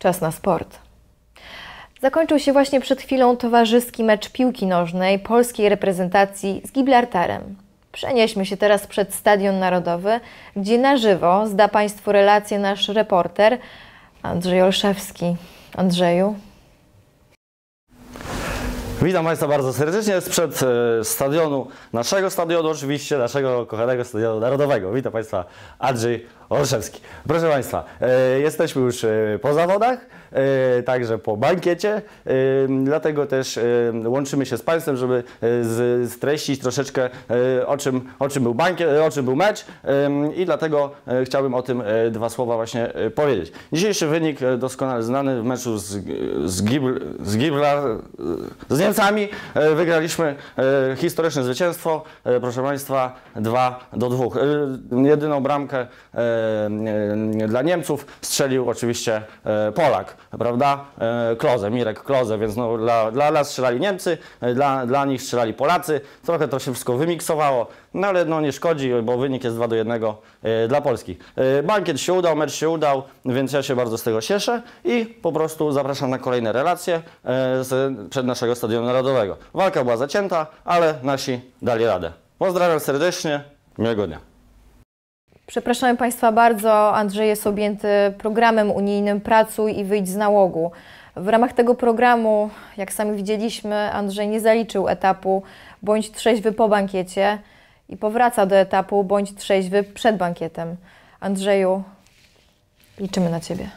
Czas na sport. Zakończył się właśnie przed chwilą towarzyski mecz piłki nożnej polskiej reprezentacji z Gibraltarem. Przenieśmy się teraz przed Stadion Narodowy, gdzie na żywo zda Państwu relację nasz reporter Andrzej Olszewski. Andrzeju. Witam Państwa bardzo serdecznie sprzed e, stadionu, naszego stadionu oczywiście, naszego kochanego stadionu narodowego. Witam Państwa, Andrzej Olszewski. Proszę Państwa, e, jesteśmy już e, po zawodach, także po bankiecie, dlatego też łączymy się z Państwem, żeby streścić troszeczkę o czym, o czym był bankiet, o czym był mecz i dlatego chciałbym o tym dwa słowa właśnie powiedzieć. Dzisiejszy wynik doskonale znany w meczu z, z, Gibr, z Gibral, z Niemcami e, wygraliśmy e, historyczne zwycięstwo, e, proszę Państwa, 2 do 2. E, Jedyną bramkę dla Niemców strzelił oczywiście Polak, prawda? Kloze, Mirek Kloze, więc no, dla, dla nas strzelali Niemcy, dla, dla nich strzelali Polacy. Trochę to się wszystko wymiksowało, no ale no nie szkodzi, bo wynik jest 2 do 1 e, dla Polski. Bankiet się udał, mecz się udał, więc ja się bardzo z tego cieszę i po prostu zapraszam na kolejne relacje przed naszego Stadionu Narodowego. Walka była zacięta, ale nasi dali radę. Pozdrawiam serdecznie, miłego dnia. Przepraszamy Państwa bardzo, Andrzej jest objęty programem unijnym Pracuj i wyjdź z nałogu. W ramach tego programu, jak sami widzieliśmy, Andrzej nie zaliczył etapu bądź trzeźwy po bankiecie i powraca do etapu bądź trzeźwy przed bankietem. Andrzeju, liczymy na Ciebie.